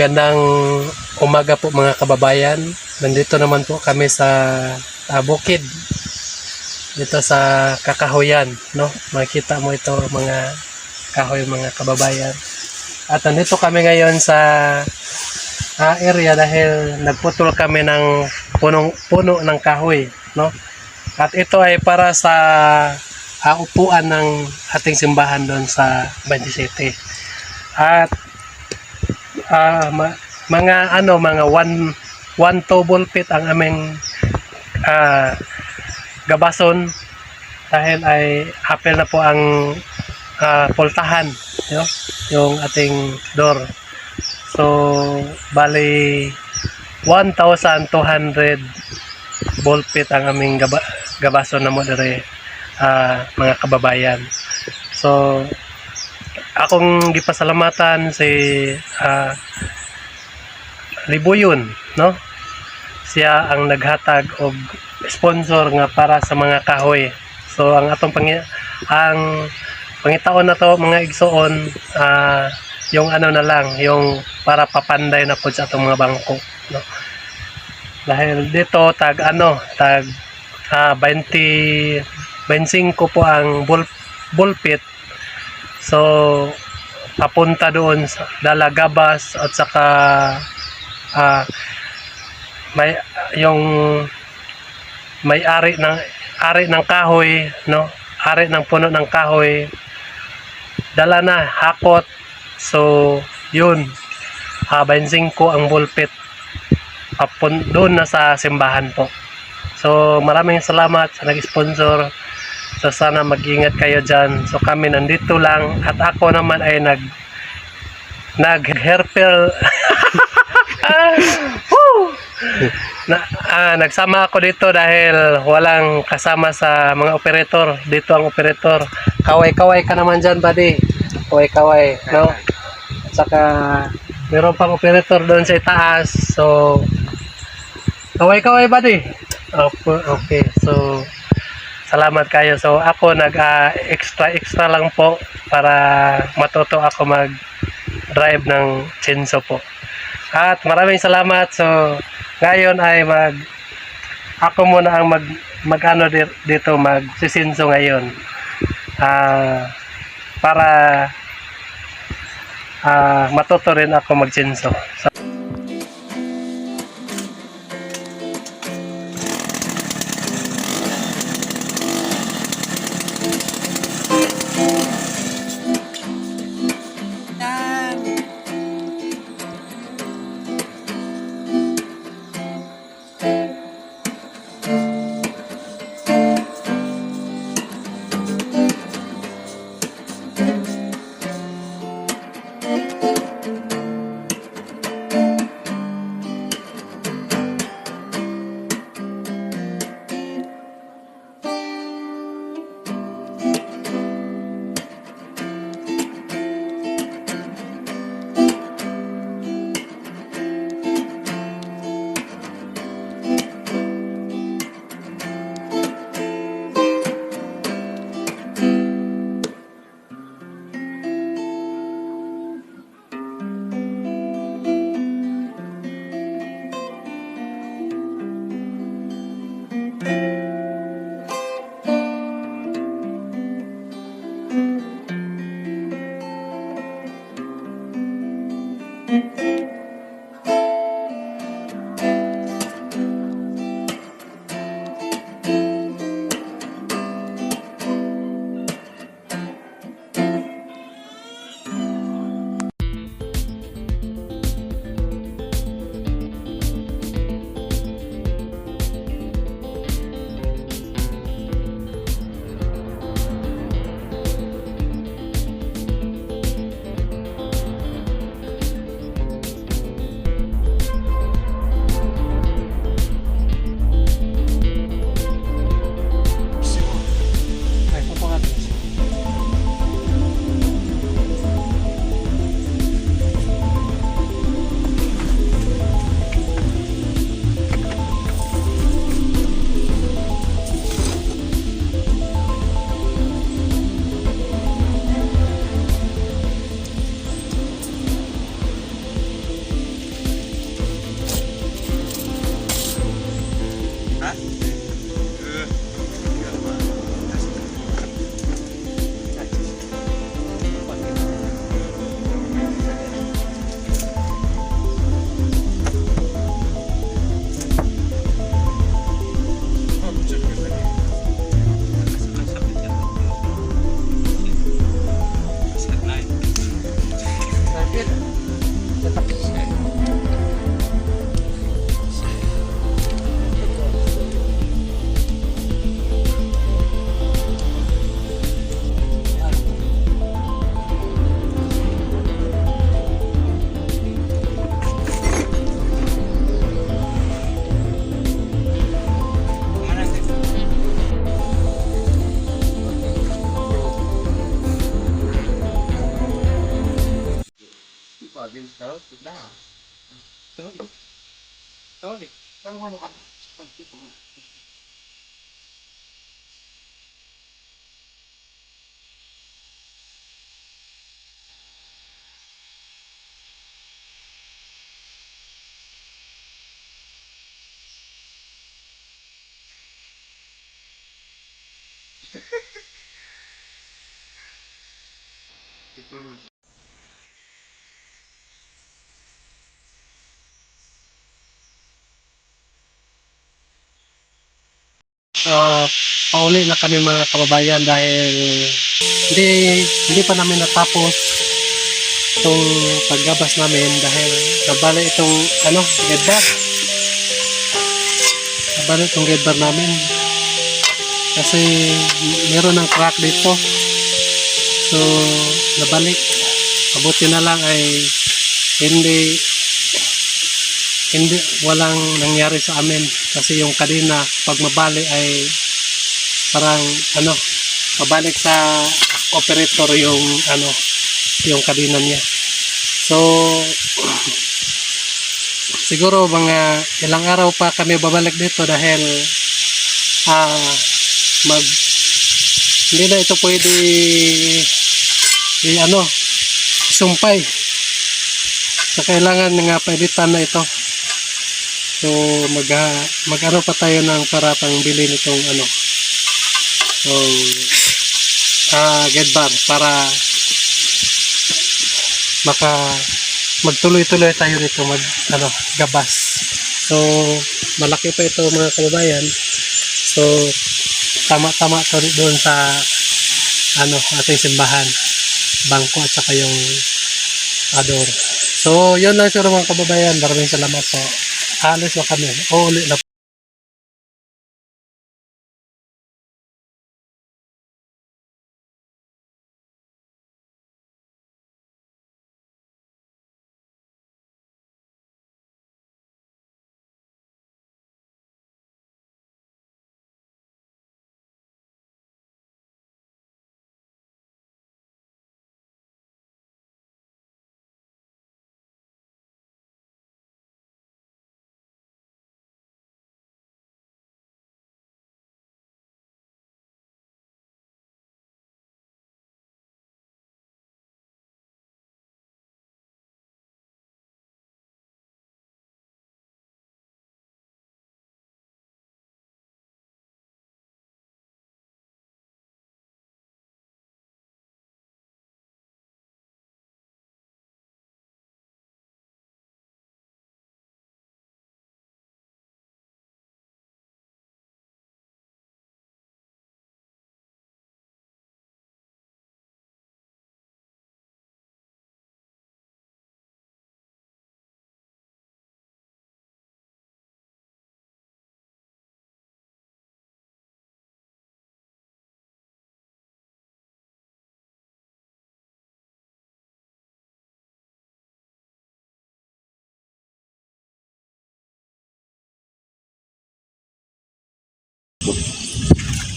Magandang umaga po mga kababayan. Nandito naman po kami sa ah, bukid. Dito sa Kakahuyan, no? Makita mo ito mga kahoy mga kababayan. At nandito kami ngayon sa ah, area dahil nagputol kami ng punong puno ng kahoy, no? At ito ay para sa ah, upuan ng ating simbahan doon sa 27. At ah, ma- mga ano mga one one table pit ang aming ah, gabason dahil ay apel na po ang ah, pultahan yo, yung ating door. So bali 1,200 ball pit ang aming gaba, gabason na mo dire ah, mga kababayan. So akong gipasalamatan si ah, Libuyon, no? Siya ang naghatag og sponsor nga para sa mga kahoy. So ang atong pangi ang pangitaon na to mga igsoon ah, yung ano na lang, yung para papanday na po sa atong mga bangko, no? Dahil dito tag ano, tag ah, 20 25 po ang bull bullpit. So papunta doon sa Dalagabas at saka ah, may yung may ari ng ari ng kahoy no? Ari ng puno ng kahoy. Dala na hakot. So yun. Uh, 25 ang bulpit papun doon na sa simbahan po. So maraming salamat sa nag-sponsor so sana mag-ingat kayo dyan so kami nandito lang at ako naman ay nag nag herpel Woo! na, ah, nagsama ako dito dahil walang kasama sa mga operator. Dito ang operator. Kaway-kaway ka naman dyan, buddy. Kaway-kaway, no? At saka, meron pang operator doon sa itaas. So, kaway-kaway, buddy. Opo, okay. So, salamat kayo. So, ako nag-extra-extra lang po para matuto ako mag-drive ng chinso po. At maraming salamat. So, ngayon ay mag ako muna ang mag magano di- dito magsisinso ngayon. Ah para ah matuto rin ako magsinso. So, 等会儿，等会儿吧。嗯 Ah, pauli na kami mga kababayan dahil hindi hindi pa namin natapos itong paggabas namin dahil nabali itong ano, gedbar. Nabali itong gedbar namin. Kasi meron ng crack dito. So, nabalik. Mabuti na lang ay hindi hindi walang nangyari sa amin kasi yung kadena pag mabali ay parang ano mabalik sa operator yung ano yung kadena niya. So siguro mga ilang araw pa kami babalik dito dahil ah mag hindi na ito pwede i ano sumpay so kailangan nga pailitan na ito So mag mag ano pa tayo ng para pang bili nitong ano. So ah get bar para maka magtuloy-tuloy tayo nito mag ano gabas. So malaki pa ito mga kababayan. So tama-tama to doon sa ano ating simbahan bangko at saka yung ador. So yun lang siguro mga kababayan. Maraming salamat po alis na kami. O, uli na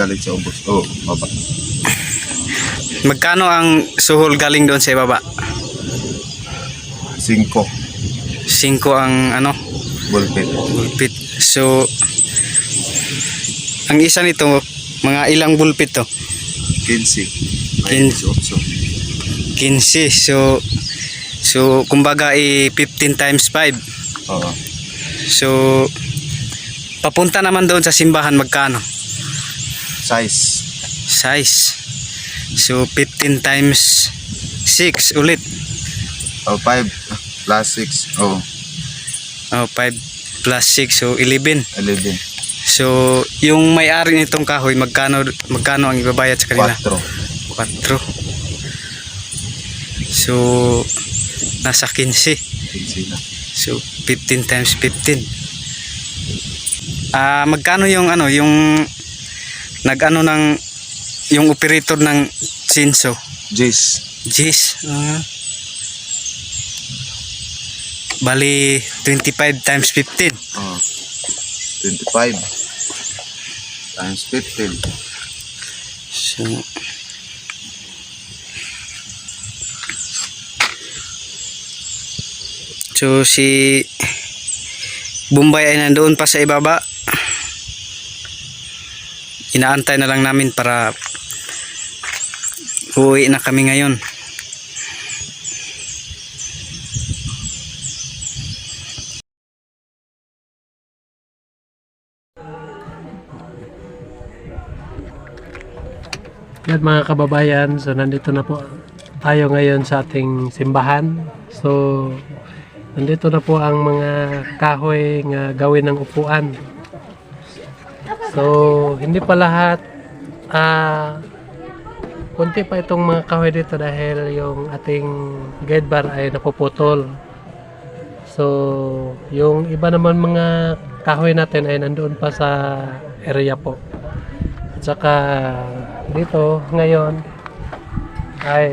galing sa ubos. Oo, oh, baba. Magkano ang suhol galing doon sa baba? Cinco. 5 ang ano, Bulpit. bulpit. So, ang isa nito, mga ilang bulpit to? 15. Kin- May 18. 15. So, so kumbaga i 15 times 5. Oo. So, papunta naman doon sa simbahan magkano? Size. Size. So, 15 times 6 ulit. Oh, 5 plus 6. Oh, Oh, 5 plus 6. So, 11. 11. So, yung may-ari nitong kahoy, magkano, magkano ang ibabayad sa kanila? 4. 4. So, nasa 15. 15 na. So, 15 times 15. Ah, magkano yung ano, yung nag-ano ng yung operator ng Chinso? Jace. Jeez. ah. bali 25 times 15. Oh. 25. Times 15. So, So si Bombay ay nandoon pa sa ibaba. Inaantay na lang namin para uuwi na kami ngayon. Yan mga kababayan, so nandito na po tayo ngayon sa ating simbahan. So nandito na po ang mga kahoy nga gawin ng upuan. So hindi pa lahat ah konti pa itong mga kahoy dito dahil yung ating guide bar ay napuputol. So yung iba naman mga kahoy natin ay nandoon pa sa area po. At saka dito ngayon ay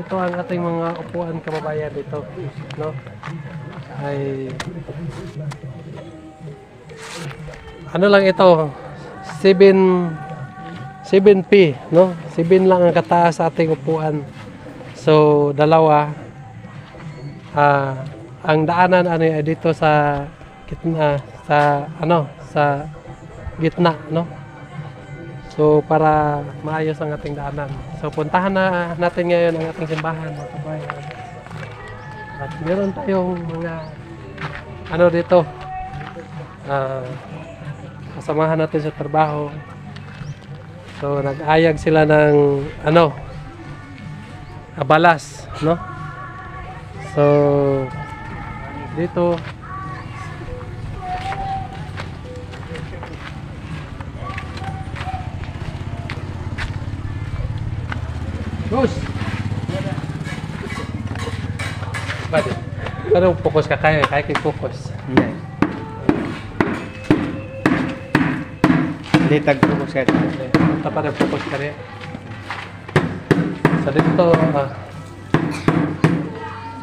ito ang ating mga upuan kababayan dito no ay ano lang ito? 7 7p no? 7 lang ang kataas sa ating upuan. So dalawa. Ah ang daanan ano ay dito sa gitna sa ano sa gitna no? So para maayos ang ating daanan. So puntahan na natin ngayon ang ating simbahan mga kabayan. At meron tayong mga ano dito? Ah kasamahan natin sa trabaho so nag-ayag sila ng ano abalas no so dito Gus! Bakit? Pero focus ka kayo, kaya kay focus. Hindi tagpupos ka. Pa rin focus ka rin. So dito, ah,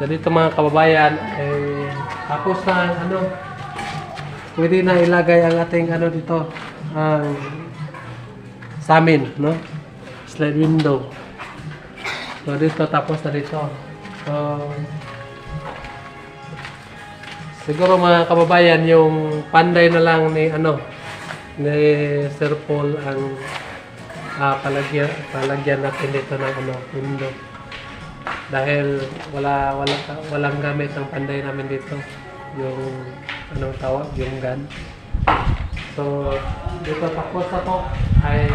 so dito mga kababayan, eh, tapos na, ano, pwede na ilagay ang ating, ano dito, ang sa amin, no? Slide window. So dito, tapos na dito. So, siguro mga kababayan, yung panday na lang ni, ano, ni Sir Paul ang ah, palagyan, palagyan natin dito ng ano, window. Dahil wala, wala, walang gamit ang panday namin dito. Yung, anong tawag, yung gun. So, dito tapos na to ay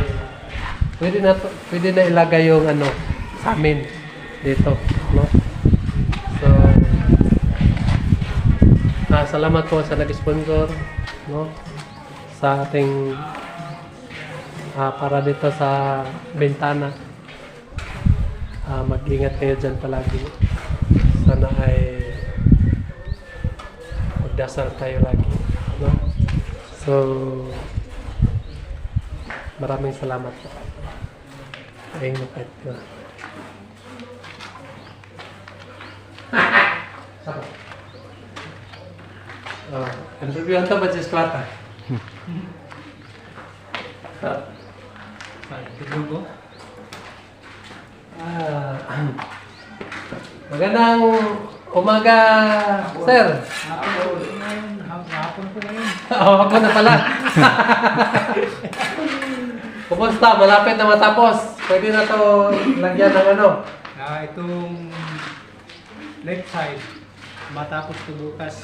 pwede na to, pwede na ilagay yung ano sa amin dito, no? So, ah, salamat po sa nag-sponsor, no? Sa ating ah, para dito sa bintana. Ah, mag-ingat kayo dyan palagi. Sana ay magdasal tayo lagi, no? So, maraming salamat po. Ayun na po. Oh, interviewan to ba sa eskwata? Ah, magandang umaga, sir. Hapon po ngayon. Oo, ako na pala. Kumusta? Malapit na matapos. Pwede na to lagyan ng ano. Ah, itong left side, matapos to bukas.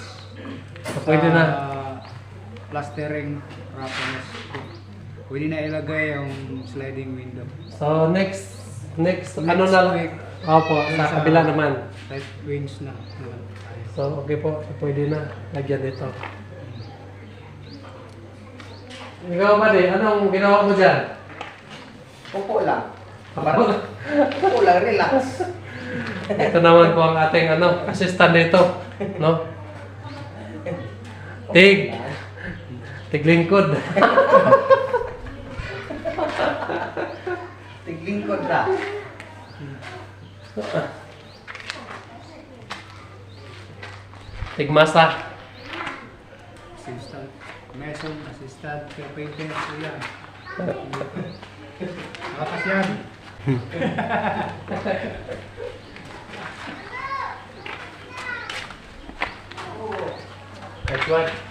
So, pwede na. Plastering wrappers. Pwede na ilagay yung sliding window. So, next, next, ano Next na lang. week. Opo, sa kabila naman. Right wings na. naman. So, okay po. So, pwede na. Lagyan dito. Ikaw ba di? Anong ginawa mo dyan? Upo lang. Upo lang, relax. Ito naman po ang ating ano, assistant dito. No? Tig. Tiglingkod. Tiglingkod na. Tigmasa. Assistant. Meson, assistant, carpenter, so yan. Nakapas yan. That's what.